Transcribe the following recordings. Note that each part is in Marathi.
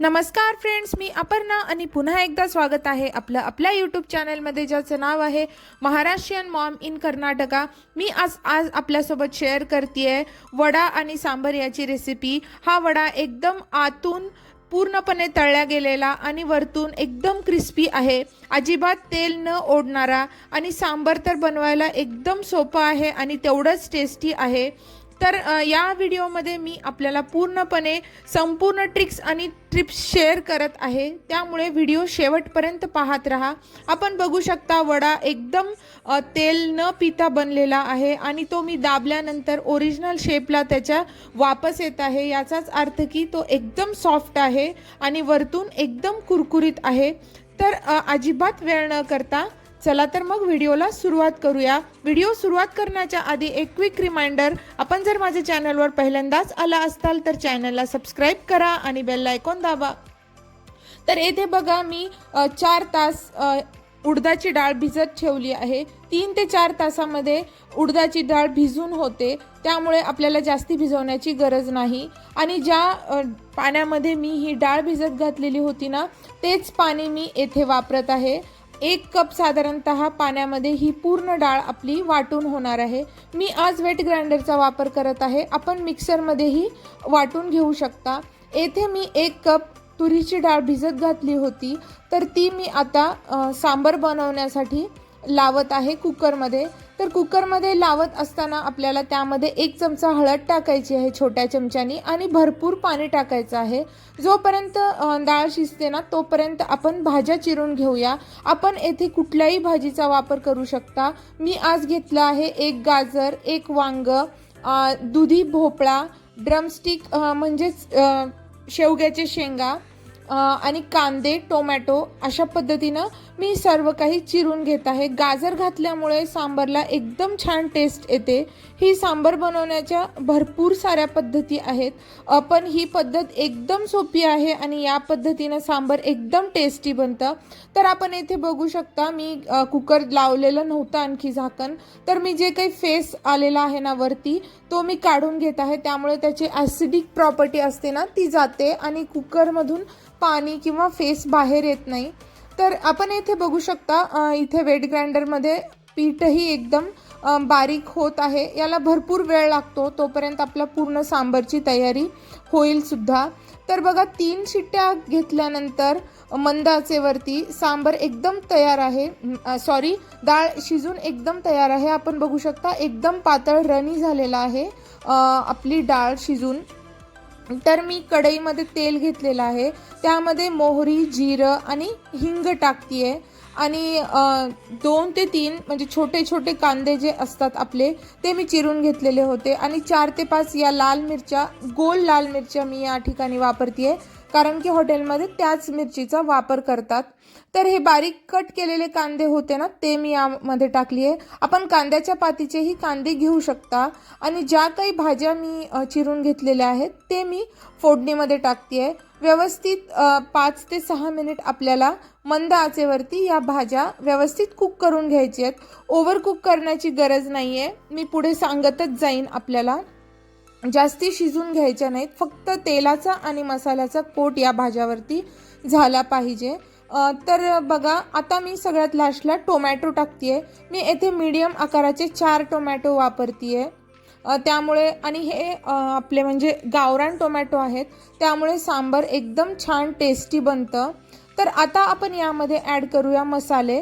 नमस्कार फ्रेंड्स मी अपर्णा आणि पुन्हा एकदा स्वागत आहे आपलं आपल्या यूट्यूब चॅनलमध्ये ज्याचं नाव आहे महाराष्ट्रीयन मॉम इन कर्नाटका. मी आज आज आपल्यासोबत शेअर करते वडा आणि सांबर याची रेसिपी हा वडा एकदम आतून पूर्णपणे तळल्या गेलेला आणि वरतून एकदम क्रिस्पी आहे. अजिबात तेल न ओढणारा आणि सांबर तर बनवायला एकदम सोपं आहे आणि तेवढंच टेस्टी आहे. तर या व्हिडिओमध्ये मी आपल्याला पूर्णपणे संपूर्ण ट्रिक्स आणि ट्रिप्स शेअर करत आहे. त्यामुळे व्हिडिओ शेवटपर्यंत पाहत राहा. आपण बघू शकता वडा एकदम तेल न पिता बनलेला आहे आणि तो मी दाबल्यानंतर ओरिजिनल शेपला त्याच्या वापस येत आहे. याचाच अर्थ की तो एकदम सॉफ्ट आहे आणि वरतून एकदम कुरकुरीत आहे. तर अजिबात वेळ न करता चला तर मग व्हिडिओला सुरुवात करूया. व्हिडिओ सुरुवात करण्याच्या आधी एक क्विक रिमाइंडर आपण जर माझ्या चॅनलवर पहिल्यांदाच आला असताल तर चॅनलला सबस्क्राईब करा आणि बेल आयकॉन दाबा. तर येथे बघा मी चार तास उडदाची डाळ भिजत ठेवली आहे. तीन ते चार तासामध्ये उडदाची डाळ भिजून होते. त्यामुळे आपल्याला जास्ती भिजवण्याची गरज नाही. आणि ज्या पाण्यामध्ये मी ही डाळ भिजत घातलेली होती ना तेच पाणी मी येथे वापरत आहे. एक कप साधारणतः पाण्यामध्ये ही पूर्ण डाळ आपली वाटून होणार आहे. मी आज वेट ग्राइंडरचा वापर करत आहे. आपण मिक्सरमध्येही वाटून घेऊ शकता. येथे मी एक कप तुरीची डाळ भिजत घातली होती. तर ती मी आता सांबर बनवण्यासाठी लावत आहे कुकरमध्ये तर कुकरमध्ये लावत असताना आपल्याला त्यामध्ये एक चमचा हळद टाकायची आहे छोट्या चमच्यानी आणि भरपूर पाणी टाकायचं आहे. जोपर्यंत डाळ शिजते ना तोपर्यंत आपण भाज्या चिरून घेऊया. आपण येथे कुठल्याही भाजीचा वापर करू शकता. मी आज घेतला आहे एक गाजर एक वांग दुधी भोपळा ड्रमस्टिक म्हणजेच शेवग्याचे शेंगा. आणि कांदे टोमॅटो अशा पद्धतीनं मी सर्व काही चिरून घेत आहे. गाजर घातल्यामुळे सांबारला एकदम छान टेस्ट येते. ही सांबार बनवण्याच्या भरपूर साऱ्या पद्धती आहेत. पण ही पद्धत एकदम सोपी आहे आणि या पद्धतीनं सांबार एकदम टेस्टी बनतं. तर आपण येथे बघू शकता मी कुकर लावलेलं नव्हतं आणखी झाकण. तर मी जे काही फेस आलेला आहे ना वरती तो मी काढून घेत आहे. त्यामुळे त्याची ॲसिडिक प्रॉपर्टी असते ना ती जाते आणि कुकरमधून पाणी किंवा फेस बाहेर येत नाही. तर आपण येथे बघू शकता इथे वेट ग्राइंडरमध्ये पीठही एकदम बारीक होत आहे. याला भरपूर वेळ लागतो तोपर्यंत आपला पूर्ण सांबरची तयारी होईलसुद्धा तर बघा तीन शिट्ट्या घेतल्यानंतर मंद आचेवरती सांबर एकदम तयार आहे. सॉरी डाळ शिजून एकदम तयार आहे. आपण बघू शकता एकदम पातळ रणी झालेला आहे आपली डाळ शिजून. तर मी कढईमध्ये तेल घेतलेलं आहे. त्यामध्ये मोहरी जिरं आणि हिंग टाकतीये. आणि दोन ते तीन म्हणजे छोटे छोटे कांदे जे असतात आपले ते मी चिरून घेतलेले होते. आणि चार ते पाच या लाल मिरच्या गोल लाल मिरच्या मी या ठिकाणी वापरतीये. कारण की हॉटेलमध्ये त्याच मिरचीचा वापर करतात. तर हे बारीक कट केलेले कांदे होते ना ते मी यामध्ये टाकली आहे. आपण कांद्याच्या पातीचेही कांदे घेऊ शकता. आणि ज्या काही भाज्या मी चिरून घेतलेल्या आहेत ते मी फोडणीमध्ये टाकते आहे. व्यवस्थित पाच ते सहा मिनिट आपल्याला मंद आचेवरती या भाज्या व्यवस्थित कुक करून घ्यायची आहेत. ओव्हर कुक करण्याची गरज नाही आहे मी पुढे सांगतच जाईन आपल्याला. जास्ती शिजून घ्यायच्या नाहीत. फक्त तेलाचा आणि मसाल्याचा कोट या भाज्यावरती झाला पाहिजे. तर बघा आता मी सगळ्यात लास्टला टोमॅटो टाकते मी येथे मीडियम आकाराचे चार टोमॅटो वापरते त्यामुळे आणि हे आपले म्हणजे गावरान टोमॅटो आहेत. त्यामुळे सांबर एकदम छान टेस्टी बनतं. तर आता आपण यामध्ये ॲड करूया मसाले.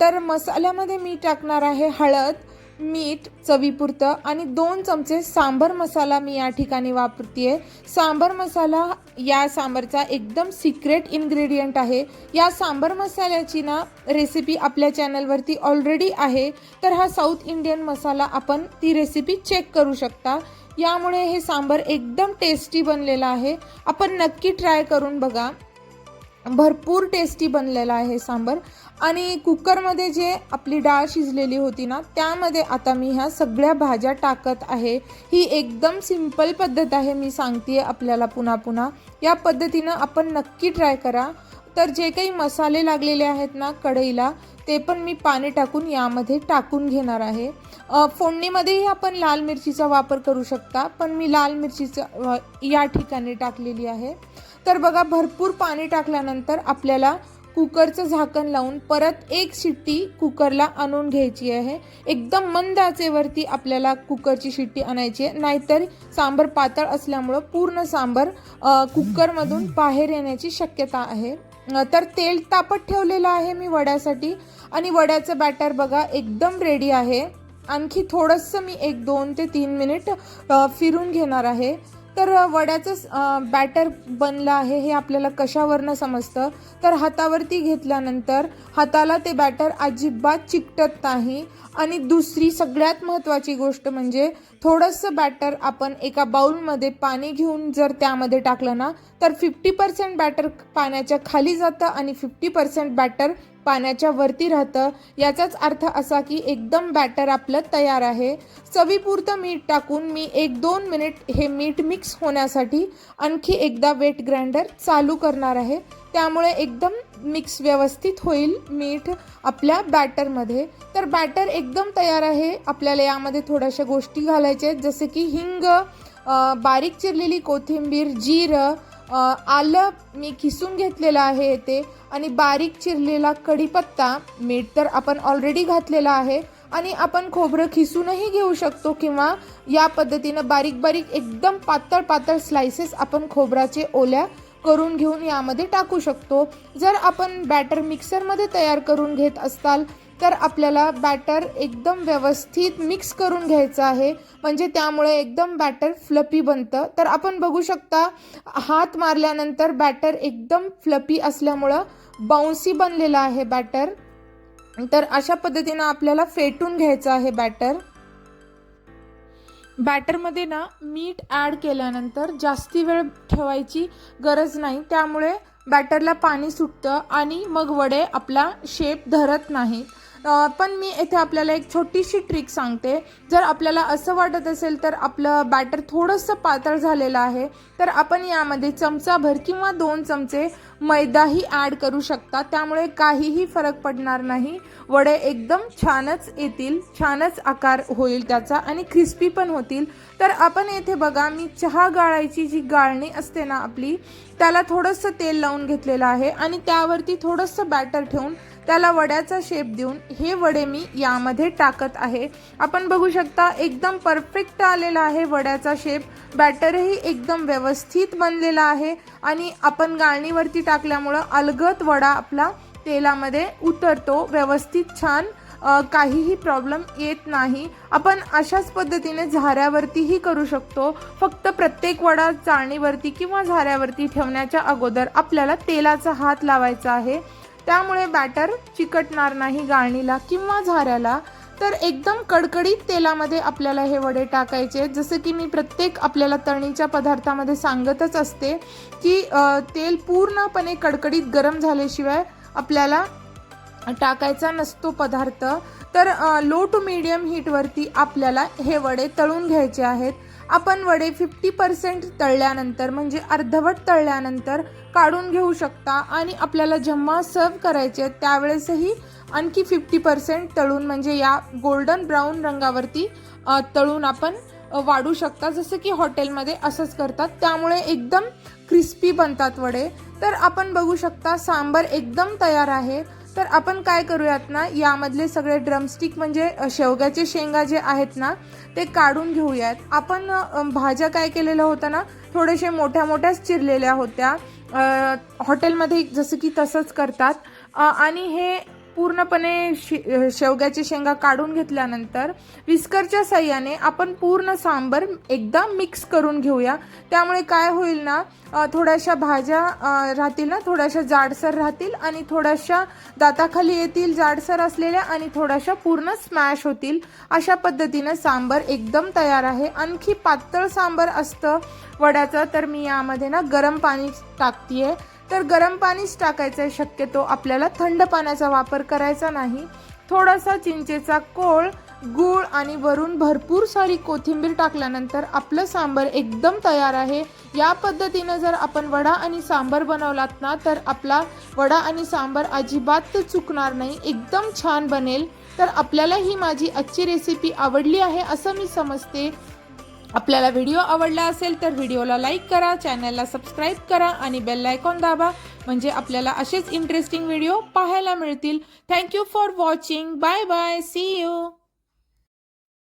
तर मसाल्यामध्ये मी टाकणार आहे हळद मीठ चवीपुरतं आणि दोन चमचे सांबर मसाला मी या ठिकाणी वापरते सांबर मसाला या सांबरचा एकदम सिक्रेट इन्ग्रेडियंट आहे. या सांबर मसाल्याची ना रेसिपी आपल्या चॅनलवरती ऑलरेडी आहे. तर हा साऊथ इंडियन मसाला आपण ती रेसिपी चेक करू शकता. यामुळे हे सांबर एकदम टेस्टी बनलेलं आहे. आपण नक्की ट्राय करून बघा. भरपूर टेस्टी बनलेला आहे सांबर. आणि कुकरमध्ये जे आपली डाळ शिजलेली होती ना त्यामध्ये आता मी ह्या सगळ्या भाज्या टाकत आहे. ही एकदम सिंपल पद्धत आहे मी सांगते आपल्याला पुन्हा पुन्हा. या पद्धतीनं आपण नक्की ट्राय करा. तर जे काही मसाले लागलेले आहेत ना कढईला ते पण मी पाणी टाकून यामध्ये टाकून घेणार आहे. फोडणीमध्येही आपण लाल मिरचीचा वापर करू शकता पण मी लाल मिरचीचा या ठिकाणी टाकलेली आहे. तर बघा भरपूर पाणी टाकल्यानंतर आपल्याला कुकरचं झाकण लावून परत एक शिट्टी कुकरला आणून घ्यायची आहे. एकदम मंद आचेवरती आपल्याला कुकरची शिट्टी आणायची आहे. नाहीतर सांबर पातळ असल्यामुळं पूर्ण सांबर कुकरमधून बाहेर येण्याची शक्यता आहे. तर तेल तापत ठेवलेलं आहे मी वड्यासाठी. आणि वड्याचं बॅटर बघा एकदम रेडी आहे. आणखी थोडंसं मी एक दोन ते तीन मिनिट फिरून घेणार आहे. तर वड्याचं बॅटर बनलं आहे हे आपल्याला कशावरनं समजतं? तर हातावरती घेतल्यानंतर हाताला ते बॅटर अजिबात चिकटत नाही. आणि दुसरी सगळ्यात महत्त्वाची गोष्ट म्हणजे थोडंसं बॅटर आपण एका बाउलमध्ये पाणी घेऊन जर त्यामध्ये टाकलं ना तर फिफ्टी पर्सेंट बॅटर पाण्याच्या खाली जातं आणि फिफ्टी पर्सेंट बॅटर पाण्याच्या वरती राहतं. याचाच अर्थ असा की एकदम बॅटर आपलं तयार आहे. चवीपुरतं मीठ टाकून मी एक दोन मिनिट हे मीठ मिक्स होण्यासाठी आणखी एकदा वेट ग्राइंडर चालू करणार आहे. त्यामुळे एकदम मिक्स व्यवस्थित होईल मीठ आपल्या बॅटरमध्ये तर बॅटर एकदम तयार आहे. आपल्याला यामध्ये थोड्याशा गोष्टी घालायच्या आहेत. जसे की हिंग बारीक चिरलेली कोथिंबीर जिरं आलं मी खिसून घेतलेलं आहे ते आणि बारीक चिरलेला कढीपत्ता मीठ तर आपण ऑलरेडी घातलेला आहे आणि आपण खोबरं खिसूनही घेऊ शकतो किंवा या पद्धतीनं बारीक बारीक एकदम पातळ पातळ स्लायसेस आपण खोबराचे ओल्या करून घेऊन यामध्ये टाकू शकतो. जर आपण बॅटर मिक्सरमध्ये तयार करून घेत असताल तर आपल्याला बॅटर एकदम व्यवस्थित मिक्स करून घ्यायचं आहे. म्हणजे त्यामुळे एकदम बॅटर फ्लपी बनतं. तर आपण बघू शकता हात मारल्यानंतर बॅटर एकदम फ्लपी असल्यामुळं बाउन्सी बनलेलं आहे बॅटर तर अशा पद्धतीनं आपल्याला फेटून घ्यायचं आहे बॅटर बॅटरमध्ये ना मीठ ॲड केल्यानंतर जास्ती वेळ ठेवायची गरज नाही. त्यामुळे बॅटरला पाणी सुटतं आणि मग वडे आपला शेप धरत नाहीत. पण मी येथे आपल्याला एक छोटीशी ट्रिक सांगते. जर आपल्याला असं वाटत असेल तर आपलं बॅटर थोडंसं पातळ झालेलं आहे तर आपण यामध्ये चमचाभर किंवा दोन चमचे मैदाही ॲड करू शकता. त्यामुळे काहीही फरक पडणार नाही. वडे एकदम छानच येतील. छानच आकार होईल त्याचा आणि क्रिस्पी पण होतील. तर आपण येथे बघा मी चहा गाळायची जी गाळणी असते ना आपली त्याला थोडंसं तेल लावून घेतलेलं आहे आणि त्यावरती थोडंसं बॅटर ठेवून त्याला वड्याचा शेप देऊन हे वडे मी यामध्ये टाकत आहे. आपण बघू शकता एकदम परफेक्ट आलेला आहे वड्याचा शेप बॅटरही एकदम व्यवस्थित बनलेला आहे. आणि आपण गाळणीवरती टाकल्यामुळं अलगद वडा आपला तेलामध्ये उतरतो. व्यवस्थित छान काहीही प्रॉब्लेम येत नाही. आपण अशाच पद्धतीने झाऱ्यावरतीही करू शकतो. फक्त प्रत्येक वडा चाळणीवरती किंवा झाऱ्यावरती ठेवण्याच्या अगोदर आपल्याला तेलाचा हात लावायचा आहे. त्यामुळे बॅटर चिकटणार नाही गाळणीला किंवा झाऱ्याला. तर एकदम कडकडीत तेलामध्ये आपल्याला हे वडे टाकायचे आहेत. जसं की मी प्रत्येक आपल्याला तळणीच्या पदार्थामध्ये सांगतच असते की तेल पूर्णपणे कडकडीत गरम झाल्याशिवाय आपल्याला टाकायचा नसतो पदार्थ तर लो टू मीडियम हीटवरती आपल्याला हे वडे तळून घ्यायचे आहेत आपण वडे फिफ्टी पर्सेंट तळल्यानंतर म्हणजे अर्धवट तळल्यानंतर काढून घेऊ शकता आणि आपल्याला जेव्हा सर्व करायचे आहेत त्यावेळेसही आणखी फिफ्टी पर्सेंट तळून म्हणजे या गोल्डन ब्राऊन रंगावरती तळून आपण वाढू शकता. जसं की हॉटेलमध्ये असंच करतात. त्यामुळे एकदम क्रिस्पी बनतात वडे. तर आपण बघू शकता सांबर एकदम तयार आहे. तर आपण काय करूयात ना यामधले सगळे ड्रमस्टिक म्हणजे शेवग्याचे शेंगा जे आहेत ना ते काढून घेऊयात. आपण भाज्या काय केलेल्या होत्या ना थोडेसे मोठ्या मोठ्याच चिरलेल्या होत्या. हॉटेलमध्ये जसं की तसंच करतात. आणि हे पूर्णपणे शे शेवग्याची शेंगा काढून घेतल्यानंतर विस्करच्या साह्याने आपण पूर्ण सांबर एकदा मिक्स करून घेऊया. त्यामुळे काय होईल ना थोड्याशा भाज्या राहतील ना थोड्याशा जाडसर राहतील आणि थोड्याशा दाताखाली येतील जाडसर असलेल्या आणि थोड्याशा पूर्ण स्मॅश होतील. अशा पद्धतीनं सांबर एकदम तयार आहे. आणखी पातळ सांबर असतं वड्याचं तर मी यामध्ये ना गरम पाणी आहे तर गरम पाणीच टाकायचं आहे शक्यतो आपल्याला थंड पाण्याचा वापर करायचा नाही. थोडासा चिंचेचा कोळ गूळ आणि वरून भरपूर सारी कोथिंबीर टाकल्यानंतर आपलं सांबर एकदम तयार आहे. या पद्धतीनं जर आपण वडा आणि सांबर बनवलात ना तर आपला वडा आणि सांबर अजिबात चुकणार नाही. एकदम छान बनेल. तर आपल्याला ही माझी आजची रेसिपी आवडली आहे असं मी समजते. आपल्याला व्हिडिओ आवडला असेल तर व्हिडिओला लाईक करा चॅनलला सबस्क्राईब करा आणि बेल आयकॉन दाबा. म्हणजे आपल्याला असेच इंटरेस्टिंग व्हिडिओ पाहायला मिळतील. Thank you for watching bye bye see you